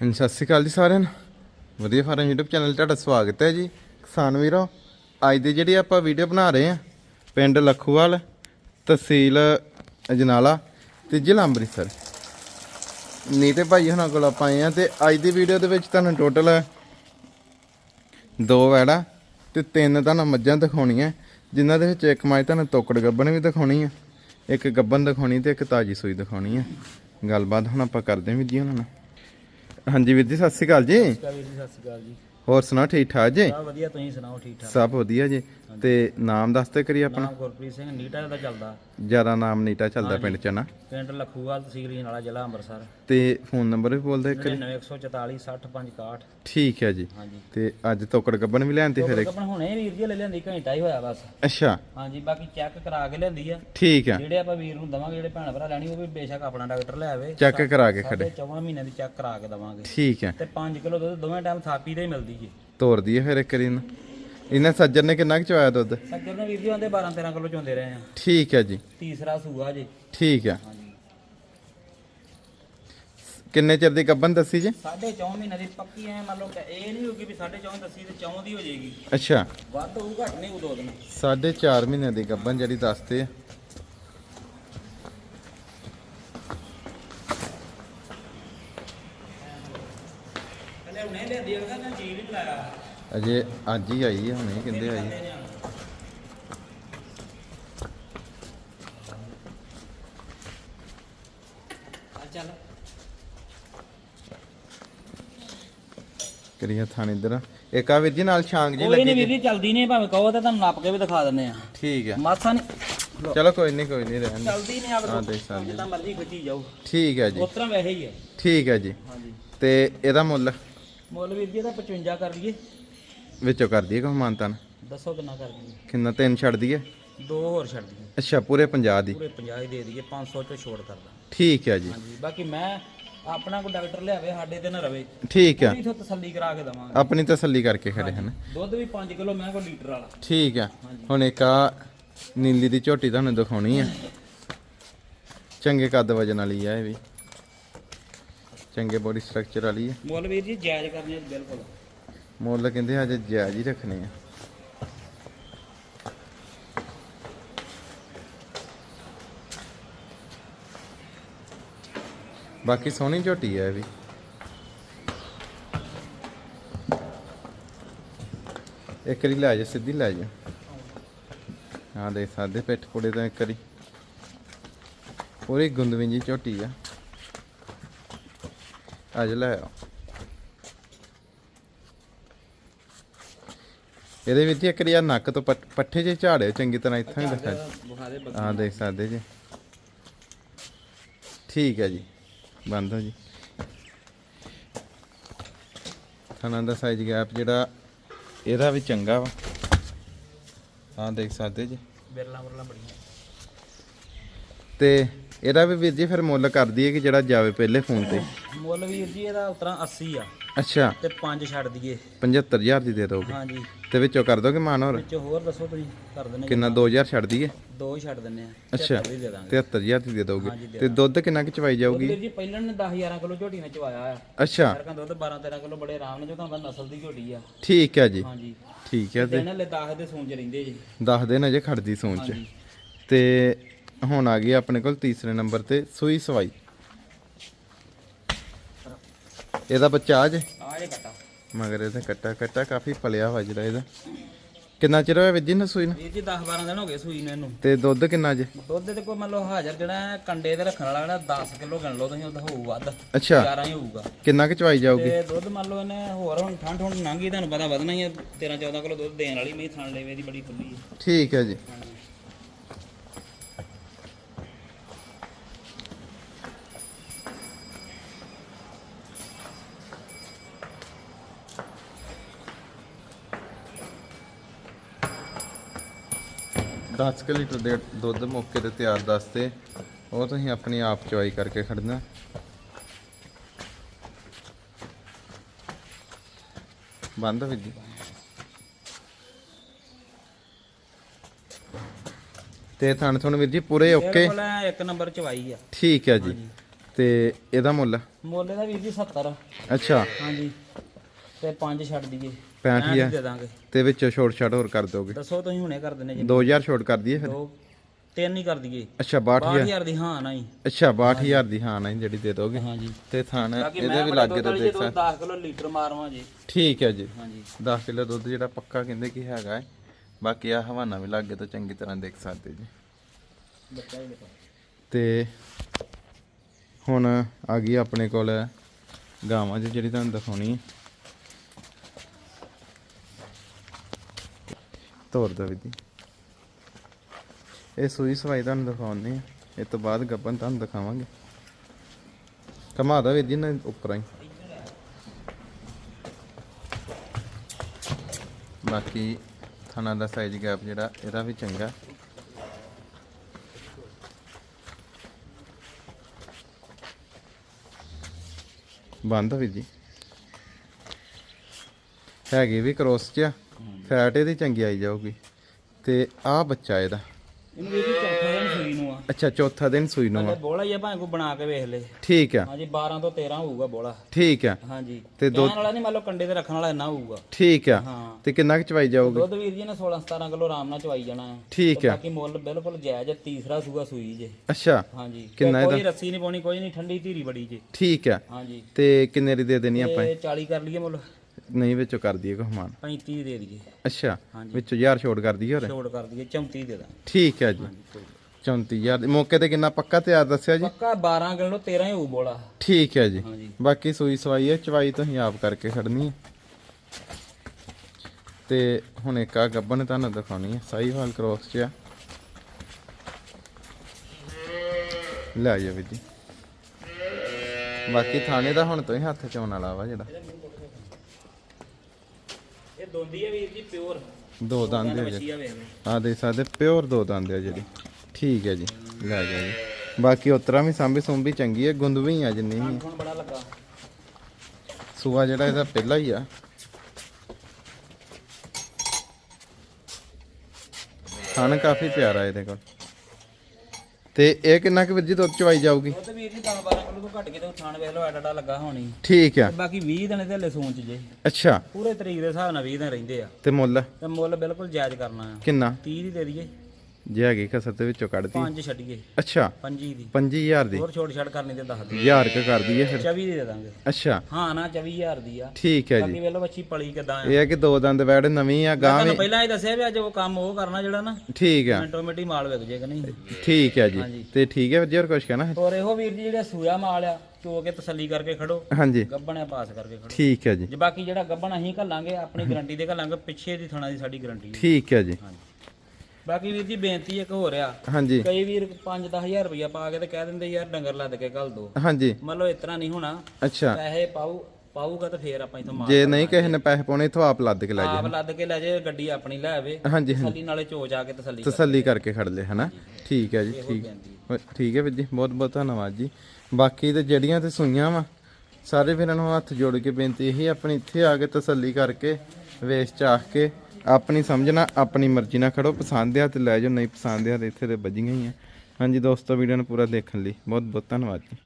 ਹਾਂਜੀ, ਸਤਿ ਸ਼੍ਰੀ ਅਕਾਲ ਜੀ ਸਾਰਿਆਂ ਨੂੰ। ਵਧੀਆ ਫਾਰਮ YouTube ਚੈਨਲ 'ਤੇ ਤੁਹਾਡਾ ਸਵਾਗਤ ਹੈ ਜੀ। ਕਿਸਾਨ ਵੀਰੋ, ਅੱਜ ਦੀ ਜਿਹੜੀ ਆਪਾਂ ਵੀਡੀਓ ਬਣਾ ਰਹੇ ਹਾਂ, ਪਿੰਡ ਲੱਖੂਵਾਲ, ਤਹਿਸੀਲ ਅਜਨਾਲਾ ਤੇ ਜ਼ਿਲ੍ਹਾ ਅੰਮ੍ਰਿਤਸਰ। ਨਹੀਂ ਨੀਤੇ ਭਾਈ ਹੁਣਾਂ ਕੋਲ ਆਪਾਂ ਆਏ ਆ ਤੇ ਅੱਜ ਦੀ ਵੀਡੀਓ ਦੇ ਵਿੱਚ ਤੁਹਾਨੂੰ ਟੋਟਲ ਦੋ ਵੈੜਾ ਤੇ ਤਿੰਨ ਤੁਹਾਨੂੰ ਮੱਝਾਂ ਦਿਖਾਉਣੀਆਂ। ਜਿਨ੍ਹਾਂ ਦੇ ਵਿੱਚ ਇੱਕ ਮੱਝ ਤੁਹਾਨੂੰ ਤੋਕੜ ਗੱਬਣ ਵੀ ਦਿਖਾਉਣੀ ਆ, ਇੱਕ ਗੱਬਣ ਦਿਖਾਉਣੀ ਤੇ ਇੱਕ ਤਾਜੀ ਸੂਈ ਦਿਖਾਉਣੀ ਆ। ਗੱਲਬਾਤ ਹੁਣ ਆਪਾਂ ਕਰਦੇ ਹਾਂ ਵੀਰ ਜੀ ਉਹਨਾਂ ਨਾਲ। ਹਾਂਜੀ ਵੀਰ ਜੀ ਸਤਿ ਸ਼੍ਰੀ ਅਕਾਲ ਜੀ। ਸਤਿ ਸ਼੍ਰੀ ਅਕਾਲ ਜੀ ਹੋਰ ਸੁਣਾਓ ਠੀਕ ਠਾਕ ਜੀ? ਸਭ ਵਧੀਆ ਤੁਸੀਂ ਸੁਣਾਓ ਠੀਕ ਠਾਕ? ਸਭ ਵਧੀਆ ਜੀ। ਤੇ ਨਾਮ ਦੱਸਦੇ ਕਰੀ ਆਪਣਾ? ਨਾਮ ਗੁਰਪ੍ਰੀਤ ਸਿੰਘ ਨੀਟਾ ਦਾ ਚੱਲਦਾ। ਜ਼ਿਆਦਾ ਨਾਮ ਨੀਟਾ ਚੱਲਦਾ ਪਿੰਡ ਚ ਨਾ? ਪਿੰਡ ਲਖੂਵਾਲ ਤਹਿਸੀਲ ਜਨਾਲਾ ਜ਼ਿਲ੍ਹਾ ਅੰਮ੍ਰਿਤਸਰ। ਤੇ ਫੋਨ ਨੰਬਰ ਵੀ ਬੋਲਦੇ ਕਰੀ 9144 65 ਠੀਕ ਹੈ ਜੀ। ਤੇ ਅੱਜ ਤੋਕੜ ਗੱਬਨ ਵੀ ਲੈਣ ਤੇ ਫਿਰ ਆਪਣਾ ਹੁਣੇ ਵੀਰ ਜੀ ਲੈ ਲੈਂਦੀ ਘੰਟਾ ਹੀ ਹੋਇਆ ਬਸ। ਅੱਛਾ। ਹਾਂਜੀ ਬਾਕੀ ਚੈੱਕ ਕਰਾ ਕੇ ਲੈਂਦੀ ਆ। ਠੀਕ ਆ। ਜਿਹੜੇ ਆਪਾਂ ਵੀਰ ਨੂੰ ਦਵਾਂਗੇ ਜਿਹੜੇ ਭੈਣ ਭਰਾ ਲੈਣੀ ਉਹ ਵੀ ਬੇਸ਼ੱਕ ਆਪਣਾ ਡਾਕਟਰ ਲੈ ਆਵੇ। ਚੈੱਕ ਕਰਾ ਕੇ ਖੜੇ। 14 ਮਹੀਨੇ ਦੀ ਚੈੱਕ ਕਰਾ ਕੇ ਦਵਾਂਗੇ। ਠੀਕ ਹੈ ਤੇ 5 ਕਿਲੋ ਦੁੱਧ ਦੋਵੇਂ ਟਾਈਮ ਥਾਪੀ ਦੇ ਹੀ ਮਿਲਦੀ ਜੀ। ਤੋਰ ਦਈਏ ਫਿਰ ਇੱਕ ਵਾਰੀ ਇਹਨੂੰ ਸੱਜਰ ਨੇ ਕਿੰਨਾ ਕੁ ਚਵਾਇਆ ਦੁੱਧ? ਸੱਜਰ ਨੇ ਵੀਰ ਜੀ ਆਂਦੇ 12 13 ਕਿਲੋ ਚੋਂਦੇ ਰਹੇ ਆ। ਠੀਕ ਹੈ ਜੀ। ਤੀਸਰਾ ਸੂਆ ਜੀ। ਠੀਕ ਹਾਂਜੀ। ਕਿੰਨੇ ਚਿਰ ਦੀ ਗੱਬਨ ਦੱਸੀ ਜੀ? ਸਾਢੇ ਚੌਂ ਮਹੀਨੇ ਦੀ ਪੱਕੀ ਐ ਮੰਨ ਲਓ ਕਿ ਇਹ ਨਹੀਂ ਹੋਊਗੀ ਵੀ ਸਾਢੇ ਚੌਂ ਦੱਸੀ ਤੇ ਚੌਂ ਦੀ ਹੋ ਜਾਏਗੀ। ਅੱਛਾ। ਵੱਧ ਹੋਊ ਘੱਟ ਨਹੀਂ ਹੋਊ ਦੋ ਦਿਨ। ਸਾਢੇ 4 ਮਹੀਨੇ ਦੀ ਗੱਬਨ ਜਿਹੜੀ ਦੱਸਦੇ ਆ ਹਲੇ ਹੁਣੇ ਲਿਆਂਦੀ ਹੋਗਾ ਨਾ ਜੀ ਵੀ ਲਾਇਆ ਅਜੇ ਅੱਜ ਹੀ ਆਈ ਹੈ ਹੁਣੇ ਕਹਿੰਦੇ ਆਈ। ਹੈ। ਆ ਚੱਲ। ਕਰੀਏ ਥਾਣੇ ਇਧਰ। ਇੱਕ ਆ ਵੀਰ ਜੀ ਨਾਲ ਛਾਂਗ ਜੀ ਕੋਈ ਨਹੀਂ ਲੱਗੀ ਵੀਰ ਜੀ ਚੱਲਦੀ ਨਹੀਂ ਭਾਵੇਂ ਕਹੋ ਤਾਂ ਤੁਹਾਨੂੰ ਨੱਪ ਕੇ ਵੀ ਦਿਖਾ ਦਿੰਨੇ ਆ। ਠੀਕ ਆ। ਮਾਸਾ ਨਹੀਂ ਚਲੋ ਕੋਈ ਨਹੀਂ ਕੋਈ ਨਹੀਂ ਰਹਿਣ ਦਿਓ। ਚੱਲਦੀ ਨਹੀਂ ਆ ਹਾਂ, ਦੇਖ ਸਕਦੇ ਜਿੱਦਾਂ ਮਰਜ਼ੀ ਖਿੱਚੀ ਜਾਓ। ਠੀਕ ਹੈ ਜੀ। ਉਸ ਤਰ੍ਹਾਂ ਵੈਸੇ ਹੀ ਹੈ ਠੀਕ ਹੈ ਜੀ। ਹਾਂਜੀ। ਤੇ ਇਹਦਾ ਮੁੱਲ? ਮੁੱਲ ਵੀਰ ਜੀ ਇਹਦਾ 55 ਕਰ ਲਈਏ। ਵਿੱਚੋਂ ਕਰ ਦਈਏ ਕੋ ਦੱਸੋ ਕਿੰਨਾ ਕਰ ਦਈਏ? ਕਿੰਨਾ ਤਿੰਨ ਛੱਡ ਦਈਏ? ਦੋ ਹੋਰ ਛੱਡ ਦਈਏ। ਅੱਛਾ ਪੂਰੇ 50 ਦੀ। ਪੂਰੇ 50 ਹੀ ਦੇ ਦਈਏ 500 ਚੋਂ ਛੋੜ ਕਰਦਾ ਠੀਕ ਹੈ ਜੀ। ਹਾਂਜੀ ਬਾਕੀ ਮੈਂ ਆਪਣਾ ਕੋਈ ਡਾਕਟਰ ਲਿਆਵੇ ਸਾਡੇ ਤੇ ਨਾ ਰਵੇ। ਠੀਕ ਹੈ ਤੋਂ ਤਸੱਲੀ ਕਰਾ ਕੇ ਦਵਾਂਗੇ। ਆਪਣੀ ਤਸੱਲੀ ਕਰਕੇ ਖੜੇ ਹਨ। ਦੁੱਧ ਵੀ 5 ਕਿਲੋ ਮੈਂ ਕੋ ਲੀਟਰ ਵਾਲਾ। ਠੀਕ ਹੈ ਹੁਣ ਇੱਕ ਆ ਨੀਲੀ ਦੀ ਝੋਟੀ ਤੁਹਾਨੂੰ ਦਿਖਾਉਣੀ ਆ। ਚੰਗੇ ਕੱਦ ਵਜਨ ਵਾਲੀ ਆ ਇਹ ਵੀ। ਚੰਗੇ ਬੋਡੀ ਸਟਰਕਚਰ ਵਾਲੀ ਆ। ਮੁੱਲ ਵੀਰ ਜੀ ਜਾਇਜ਼ ਕਰਨੇ ਬਿਲਕੁਲ। ਮੁੱਲ ਕਹਿੰਦੇ ਅਜੇ ਜਾਇਜ਼ ਹੀ ਰੱਖਣੇ ਆ। ਬਾਕੀ ਸੋਹਣੀ ਝੋਟੀ ਆ ਇਹ ਵੀ। ਇੱਕ ਵਾਰੀ ਲੈ ਜਾ ਸਿੱਧੀ ਲੈ ਜਾ ਹਾਂ ਦੇਖ ਸਕਦੇ, ਪਿੱਠ ਪੁੜੇ ਤਾਂ ਇੱਕ ਵਾਰੀ। ਪੂਰੀ ਗੁੰਦਵੀਂ ਝੋਟੀ ਆ। ਅੱਜ ਲੈ ਆਓ। ਇਹਦੇ ਵਿੱਚ ਇੱਕ ਰਿਆ ਨੱਕ ਤੋਂ ਪੱਠੇ ਜੇ ਝਾੜੇ ਚੰਗੀ ਤਰ੍ਹਾਂ ਇੱਥੋਂ ਹੀ ਦਿਖਾ ਹਾਂ ਦੇਖ ਸਕਦੇ ਜੀ। ਠੀਕ ਹੈ ਜੀ ਬੰਦ ਹੋ ਜੀ। ਥਾਣਾ ਦਾ ਸਾਈਜ਼ ਗੈਪ ਜਿਹੜਾ ਇਹਦਾ ਵੀ ਚੰਗਾ ਵਾ। ਹਾਂ ਦੇਖ ਸਕਦੇ ਜੀ। ਬਿਰਲਾ ਬਰਲਾ ਬੜੀਆਂ। ਤੇ ਇਹਦਾ ਵੀ ਵੀਰ ਜੀ ਫਿਰ ਮੁੱਲ ਕਰ ਦਈਏ ਕਿ ਜਿਹੜਾ ਜਾਵੇ ਪਹਿਲੇ ਫੋਨ ਤੇ? ਮੁੱਲ ਵੀਰ ਜੀ ਇਹਦਾ ਉਤਰਾ 80 ਆ। ਅੱਛਾ। ਤੇ 5 ਛੱਡ ਦਈਏ। 75000 ਦੀ ਦੇ ਦੋਗੇ ਹਾਂਜੀ। ਤੇ ਵਿੱਚੋਂ ਕਰ ਦੋਗੇ ਮਾਨ ਹੋਰ? ਵਿੱਚ ਹੋਰ ਦੱਸੋ ਤੁਸੀਂ ਕਰ ਦਿੰਨੇ ਕਿੰਨਾ 2000 ਛੱਡ ਦਈਏ? ਦੋ ਹੀ ਛੱਡ ਦਿੰਨੇ ਆ ਅੱਛਾ 75 ਵੀ ਦੇ ਦਾਂਗੇ। 73000 ਦੀ ਦੇ ਦੋਗੇ। ਹਾਂਜੀ, ਦੇ हाँ ਤੇ ਦੁੱਧ ਕਿੰਨਾ ਕਿ ਚਵਾਈ ਜਾਊਗੀ? ਵੀਰ ਜੀ ਪਹਿਲਾਂ ਨੇ 10 11 ਕਿਲੋ ਝੋਟੀ ਨੇ ਚਵਾਇਆ ਆ ਅੱਛਾ। ਸਰਕਾਂ ਦੁੱਧ 12 13 ਕਿਲੋ ਬੜੇ ਆਰਾਮ ਨਾਲ ਜੋ ਤੁਹਾਨੂੰ ਪਤਾ ਨਸਲ ਦੀ ਝੋਟੀ ਆ। ਠੀਕ ਹੈ ਜੀ। ਹਾਂਜੀ। ਠੀਕ ਹੈ ਤੇ ਦਿਨ ਹਲੇ 10 ਦੇ ਸੂੰਜ ਰਹਿੰਦੇ ਜੀ। ਦੱਸ ਦਿਨ ਅਜੇ ਖੜਦੀ ਸੋਚ ਹਾਂਜੀ। ਤੇ ਹੁਣ ਆ ਗਈ ਆਪਣੇ ਕੋਲ ਤੀਸਰੇ ਨੰਬਰ ਤੇ ਸੂਈ ਸਵਾਈ। ਇਹਦਾ ਬੱਚਾ ਅੱਜ ਆ ਜੇ ਕੱਟਾ। ਮਗਰ ਇਹਦਾ ਕੱਟਾ ਕੱਟਾ ਕਾਫੀ ਪਲਿਆ ਜਿਹੜਾ ਇਹਦਾ। ਕਿੰਨਾ ਚਿਰ ਹੋਇਆ ਵਿੱਜੀ ਨਾ ਸੂਈ ਨੂੰ? ਵੀਰ ਜੀ 10 12 ਦਿਨ ਹੋ ਗਏ ਸੂਈ ਨੂੰ ਇਹਨੂੰ। ਤੇ ਦੁੱਧ ਕਿੰਨਾ ਜੇ? ਦੁੱਧ ਤੇ ਕੋਈ ਮੰਨ ਲਓ ਹਾਜ਼ਰ ਜਿਹੜਾ ਕੰਡੇ ਤੇ ਰੱਖਣ ਵਾਲਾ ਜਿਹੜਾ 10 ਕਿਲੋ ਗਿਣ ਲਓ ਤੁਸੀਂ ਉਹਦਾ ਹੋਊ ਵੱਧ। ਅੱਛਾ। 11 ਹੀ ਹੋਊਗਾ। ਕਿੰਨਾ ਕਿ ਚਵਾਈ ਜਾਊਗੀ? ਤੇ ਦੁੱਧ ਮੰਨ ਲਓ ਇਹਨੇ ਹੋਰ ਹੁਣ ਠੰਡ ਠੰਡ ਲੰਘੀ ਤੁਹਾਨੂੰ ਪਤਾ ਵਧਣਾ ਹੀ ਹੈ। 13 14 ਕਿਲੋ ਦੁੱਧ ਦੇਣ ਵਾਲੀ ਮੇਰੀ ਥਣ ਲੈਵੇ ਦੀ ਬੜੀ ਖੁੱਲੀ ਹੈ। ਠੀਕ ਹੈ ਜੀ। ਦਸ ਕੁ ਲੀਟਰ ਦੇ ਦੁੱਧ ਮੌਕੇ ਤੇ ਤਿਆਰ ਦੱਸਦੇ ਉਹ ਤੁਸੀਂ ਆਪਣੀ ਆਪ ਚਵਾਈ ਕਰਕੇ ਖੜਨਾ। ਬੰਦ ਹੋ ਜੀ। ਤੇ ਥਣ ਥਣ ਵੀਰ ਜੀ ਪੂਰੇ ਓਕੇ? ਇੱਕ ਨੰਬਰ ਚਵਾਈ ਆ। ਠੀਕ ਹੈ ਜੀ। ਤੇ ਇਹਦਾ ਮੁੱਲ? ਮੁੱਲ ਇਹਦਾ ਵੀਰ ਜੀ 70 ਅੱਛਾ। ਹਾਂਜੀ। ਤੇ 5 ਛੱਡ ਦਈਏ। 65000 ਐਂ ਦੇ ਦਾਂਗੇ। ਤੇ ਵਿੱਚੋਂ ਛੋਟ ਛਾਟ ਹੋਰ ਕਰ ਦੋਗੇ ਦੱਸੋ ਤੁਸੀਂ ਹੁਣੇ ਕਰ ਦਿੰਦੇ ਜੀ। 2000 ਛੋਟ ਕਰ ਦਈਏ ਫਿਰ। ਤਿੰਨ ਹੀ ਕਰ ਦਈਏ। ਅੱਛਾ 62000 62000 ਦੀ ਹਾਂ ਨਾ ਜੀ ਅੱਛਾ 62000 ਦੀ ਹਾਂ ਨਾ ਜਿਹੜੀ ਦੇ ਦੋਗੇ। ਹਾਂਜੀ ਤੇ ਥਾਣ ਇਹਦੇ ਵੀ ਲੱਗੇ ਤਾਂ ਦੇਖ। ਸਕਦੇ 10 ਕਿਲੋ ਲੀਟਰ ਮਾਰਵਾ ਜੀ। ਠੀਕ ਹੈ ਜੀ। ਹਾਂਜੀ 10 ਕਿਲੋ ਦੁੱਧ ਜਿਹੜਾ ਪੱਕਾ ਕਹਿੰਦੇ ਕਿ ਹੈਗਾ ਹੈ। ਬਾਕੀ ਆ ਹਵਾਨਾ ਵੀ ਲੱਗੇ ਤਾਂ ਚੰਗੀ ਤਰ੍ਹਾਂ ਦੇਖ ਸਕਦੇ ਜੀ। ਹੀ ਤੇ ਹੁਣ ਆ ਗਈ ਆਪਣੇ ਕੋਲ ਗਾਵਾਂ ਜਿਹੜੀ ਤੁਹਾਨੂੰ ਦਿਖਾਉਣੀ। ਹੈ ਤੋਰ ਦੋ ਵਿਧੀ। ਇਹ ਸੂਈ ਸਵਾਈ ਤੁਹਾਨੂੰ ਦਿਖਾਉਣੀ ਹੈ। ਇਹ ਤੋਂ ਬਾਅਦ ਗੱਬਨ ਤੁਹਾਨੂੰ ਦਿਖਾਵਾਂਗੇ। ਕਮਾ ਦਾ ਵਿਧੀ ਨਾ ਉੱਪਰ ਹੀ। ਬਾਕੀ ਥਾਣਾ ਦਾ ਸਾਈਜ਼ ਗੈਪ ਜਿਹੜਾ, ਇਹਦਾ ਵੀ ਚੰਗਾ। ਬੰਦ ਵੀ ਜੀ ਹੈਗੇ ਵੀ ਕ੍ਰੋਸ ਚ ਫੈਟ ਇਹਦੀ ਚੰਗੀ ਆਈ ਜਾਊਗੀ। ਤੇ ਆ ਬੱਚਾ ਇਹਦਾ। ਇਹਨੂੰ ਵੀਰ ਜੀ ਚੌਥਾ ਦਿਨ ਸੂਈ ਨੂੰ ਆ। ਅੱਛਾ ਚੌਥਾ ਦਿਨ ਸੂਈ ਨੂੰ ਆ। ਬੋਲਾ ਹੀ ਆ ਭਾਵੇਂ ਕੋ ਬਣਾ ਕੇ ਵੇਖ ਲੈ। ਠੀਕ ਆ। ਹਾਂਜੀ 12 ਤੋਂ 13 ਹੋਊਗਾ ਬੋਲਾ ਠੀਕ ਆ। ਹਾਂਜੀ। ਤੇ ਦੋ- ਵਾਲਾ ਨਹੀਂ ਮੰਨ ਲਓ ਕੰਡੇ ਤੇ ਰੱਖਣ ਵਾਲਾ ਇੰਨਾ ਹੋਊਗਾ। ਠੀਕ ਆ। ਤੇ ਕਿੰਨਾ ਕੁ ਚਵਾਈ ਜਾਊਗੀ? ਦੁੱਧ ਵੀਰ ਜੀ ਨੇ 16 17 ਕਿਲੋ ਆਰਾਮ ਨਾਲ ਚਵਾਈ ਜਾਣਾ ਹੈ। ਠੀਕ ਤੇ ਆ ਬਾਕੀ ਮੁੱਲ ਬਿਲਕੁਲ ਜਾਇਜ਼ ਹੈ ਤੀਸਰਾ ਸੂਗਾ ਸੂਈ ਜੇ। ਅੱਛਾ। ਹਾਂਜੀ। ਤੇ ਕਿੰਨਾ ਕੋਈ ਰੱਸੀ ਨਹੀਂ ਪਾਉਣੀ ਕੋਈ ਨਹੀਂ ਠੰਡੀ ਧੀਰੀ ਬੜੀ ਜੇ। ਠੀਕ ਆ। ਹਾਂਜੀ। ਤੇ ਕਿੰਨੇ ਦੀ ਦੇ ਦੇਣੀ ਆਪਾਂ ਤੇ 40 ਕਰ ਲਈਏ ਮੁੱਲ। ਨਹੀਂ ਵਿੱਚੋਂ ਕਰ ਦਈਏ ਕੋ ਹਮਾਨ 35 ਦੇ ਦਈਏ। ਅੱਛਾ ਹਾਂਜੀ। ਵਿੱਚੋਂ ਯਾਰ ਛੋੜ ਕਰ ਦਈਏ ਹੋਰ ਛੋੜ ਕਰ ਦਈਏ 34 ਦੇ ਦਾਂ ਠੀਕ ਆ ਜੀ। 34000 ਮੌਕੇ ਤੇ ਕਿੰਨਾ ਪੱਕਾ ਤਿਆਰ ਦੱਸਿਆ ਜੀ? ਪੱਕਾ 12 ਕਿਲੋ 13 ਹੀ ਹੋਊ ਬੋਲਾ। ਠੀਕ ਹੈ ਜੀ। ਹਾਂਜੀ। ਬਾਕੀ ਸੂਈ ਸਵਾਈ ਹੈ ਚਵਾਈ ਤੁਸੀਂ ਆਪ ਕਰਕੇ ਖੜਨੀ ਹੈ। ਤੇ ਹੁਣ ਇੱਕ ਆ ਗੱਬਨ ਤੁਹਾਨੂੰ ਦਿਖਾਉਣੀ ਹੈ ਸਾਈਵਾਲ ਕ੍ਰੋਸ ਚ ਆ ਲੈ ਜਾ ਵੀ ਜੀ। ਬਾਕੀ ਥਾਣੇ ਦਾ ਹੁਣ ਤੋਂ ਹੀ ਹੱਥ ਚੋਣ ਵਾਲਾ ਵਾ ਜਿਹੜਾ। ਦੋਂਦੀ ਹੈ ਵੀਰ ਜੀ ਪਿਓਰ ਦੋ ਦੰਦ ਦੇ ਜੀ। ਆ ਦੇ ਸਕਦੇ ਪਿਓਰ ਦੋ ਦੰਦ ਆ ਜਿਹੜੀ। ਠੀਕ ਹੈ ਜੀ ਲੈ ਜਾ ਜੀ। ਬਾਕੀ ਉਤਰਾ ਵੀ ਸਾਂਭੀ ਸੁੰਭੀ ਚੰਗੀ ਹੈ ਗੁੰਦ ਵੀ ਆ ਜਿੰਨੀ ਵੀ ਹੁਣ ਬੜਾ ਲੱਗਾ। ਸੂਆ ਜਿਹੜਾ ਇਹਦਾ ਪਹਿਲਾ ਹੀ ਆ। ਥਣ ਕਾਫੀ ਪਿਆਰਾ ਇਹਦੇ ਕੋਲ। ਤੇ ਇਹ ਕਿੰਨਾ ਕੁ ਵੀਰ ਜੀ ਦੁੱਧ ਚਵਾਈ ਜਾਊਗੀ? ਉਹ ਤੇ ਵੀਰ ਜੀ 10 12 ਕਿਲੋ ਤੋਂ ਘੱਟ ਕੇ ਤੇ ਥਾਣ ਵੇਖ ਲਓ ਐਡਾ ਲੱਗਾ ਹੋਣੀ। ਠੀਕ ਆ। ਬਾਕੀ 20 ਦਿਨ ਇਹਦੇ ਹਲੇ ਸੂਣ ਚ ਜੇ। ਅੱਛਾ। ਪੂਰੇ ਤਰੀਕ ਦੇ ਹਿਸਾਬ ਨਾਲ 20 ਦਿਨ ਰਹਿੰਦੇ ਆ। ਤੇ ਮੁੱਲ? ਤੇ ਮੁੱਲ ਬਿਲਕੁਲ ਜਾਇਜ਼ ਕਰਨਾ ਆ। ਕਿੰਨਾ? 30 ਦੀ ਦੇ ਦਈਏ। ਜੇ ਹੈਗੀ ਕਸਰ ਦੇ ਵਿੱਚੋਂ ਕੱਢਦੀ ਪੰਜ ਛੱਡੀਏ। ਅੱਛਾ। 25 ਦੀ। 25000 ਦੀ। ਹੋਰ ਛੋਟ ਛੱਡ ਕਰਨੀ ਤੇ ਦੱਸ ਦੇ। ਹਜ਼ਾਰ ਕ ਕਰ ਦਈਏ ਫਿਰ। 24 ਦੀ ਦੇ ਦਾਂਗੇ। ਅੱਛਾ। ਹਾਂ ਨਾ 24000 ਦੀ ਆ। ਠੀਕ ਹੈ ਜੀ। ਬਾਕੀ ਵੇਖ ਲਓ ਬੱਚੀ ਪਲੀ ਕਿਦਾਂ ਆ। ਇਹ ਹੈ ਕਿ ਦੋ ਦੰਦ ਵੈੜ ਨਵੀਂ ਆ ਗਾਂ ਤੁਹਾਨੂੰ ਵੀ। ਪਹਿਲਾਂ ਹੀ ਦੱਸਿਆ ਵੀ ਅੱਜ ਉਹ ਕੰਮ ਉਹ ਕਰਨਾ ਜਿਹੜਾ ਨਾ। ਠੀਕ ਆ। ਮਿੰਟੋ ਮਿੰਟੀ ਮਾਲ ਵਿਕ ਜੇ ਕਿ ਨਹੀਂ। ਠੀਕ ਹੈ ਜੀ। ਹਾਂਜੀ। ਤੇ ਠੀਕ ਹੈ ਵੀਰ ਜੀ ਹੋਰ ਕੁਝ ਕਹਿਣਾ? ਹੋਰ ਇਹੋ ਵੀਰ ਜੀ ਜਿਹੜਾ ਸੂਆ ਮਾਲ ਆ ਚੋ ਕੇ ਤਸੱਲੀ ਕਰਕੇ ਖੜੋ। ਹਾਂਜੀ। ਗੱਬਣਿਆ ਪਾਸ ਕਰਕੇ ਖੜੋ। ਠੀਕ ਹੈ ਜੀ। ਜੇ ਬਾਕੀ ਜਿਹੜਾ ਗੱਬਣ ਅਸੀਂ ਘੱਲਾਂਗੇ ਆਪਣੀ ਗਾਰੰਟੀ ਦੇ ਘੱਲਾਂਗੇ ਪਿੱਛੇ ਦੀ ਥਣਾ ਦੀ ਸਾਡੀ ਗਾਰੰਟੀ ਹੈ ਠੀਕ ਹੈ ਜੀ। ਬਾਕੀ ਵੀਰ ਜੀ ਬੇਨਤੀ ਇੱਕ ਹੋ ਰਿਹਾ ਹਾਂਜੀ। ਕਈ ਵੀਰ 5-10000 ਰੁਪਇਆ ਪਾ ਕੇ ਤੇ ਕਹਿ ਦਿੰਦੇ ਯਾਰ ਡੰਗਰ ਲੱਦ ਕੇ ਘੱਲ ਦੋ। ਹਾਂਜੀ। ਮੰਨ ਲਓ ਇਸ ਤਰ੍ਹਾਂ ਨਹੀਂ ਹੋਣਾ। ਅੱਛਾ। ਪੈਸੇ ਪਾਉ ਪਾਊਗਾ ਤਾਂ ਫੇਰ ਆਪਾਂ ਇਥੋਂ ਮਾਲ ਜੇ ਨਹੀਂ ਕਿਸੇ ਨੇ ਪੈਸੇ ਪਾਉਣੇ ਇਥੋਂ ਆਪ ਲੱਦ ਕੇ ਲੈ ਆਪ ਲੱਦ ਕੇ ਲੈ ਜੇ ਗੱਡੀ ਆਪਣੀ ਲੈ ਆਵੇ। ਹਾਂਜੀ ਹਾਂਜੀ। ਤਸੱਲੀ ਨਾਲੇ ਚੋ ਜਾ ਕੇ ਤਸੱਲੀ ਤਸੱਲੀ ਕਰਕੇ ਖੜ ਲੈ ਹਨਾ? ਠੀਕ ਹੈ ਜੀ ਠੀਕ। ਠੀਕ ਹੈ ਵੀਰ ਜੀ ਬਹੁਤ ਬਹੁਤ ਧੰਨਵਾਦ ਜੀ। ਬਾਕੀ ਤੇ ਜਿਹੜੀਆਂ ਤੇ ਸੁਈਆਂ ਵਾ ਸਾਰੇ ਵੀਰਾਂ ਨੂੰ ਹੱਥ ਜੋੜ ਕੇ ਬੇਨਤੀ ਇਹੀ ਆਪਣੀ ਇੱਥੇ ਆ ਕੇ ਤਸੱਲੀ ਕਰਕੇ ਵੇਚ ਚਾਖ ਕੇ ਆਪਣੀ ਸਮਝਣਾ ਆਪਣੀ ਮਰਜ਼ੀ ਨਾਲ ਖੜੋ। ਪਸੰਦ ਆ ਤੇ ਲੈ ਜਾਓ, ਨਹੀਂ ਪਸੰਦ ਆ ਤੇ ਇੱਥੇ ਤੇ ਵੱਜੀਆਂ ਹੀ ਆ। ਹਾਂਜੀ ਦੋਸਤੋ ਵੀਡੀਓ ਨੂੰ ਪੂਰਾ ਦੇਖਣ ਲਈ ਬਹੁਤ ਬਹੁਤ ਧੰਨਵਾਦ ਜੀ।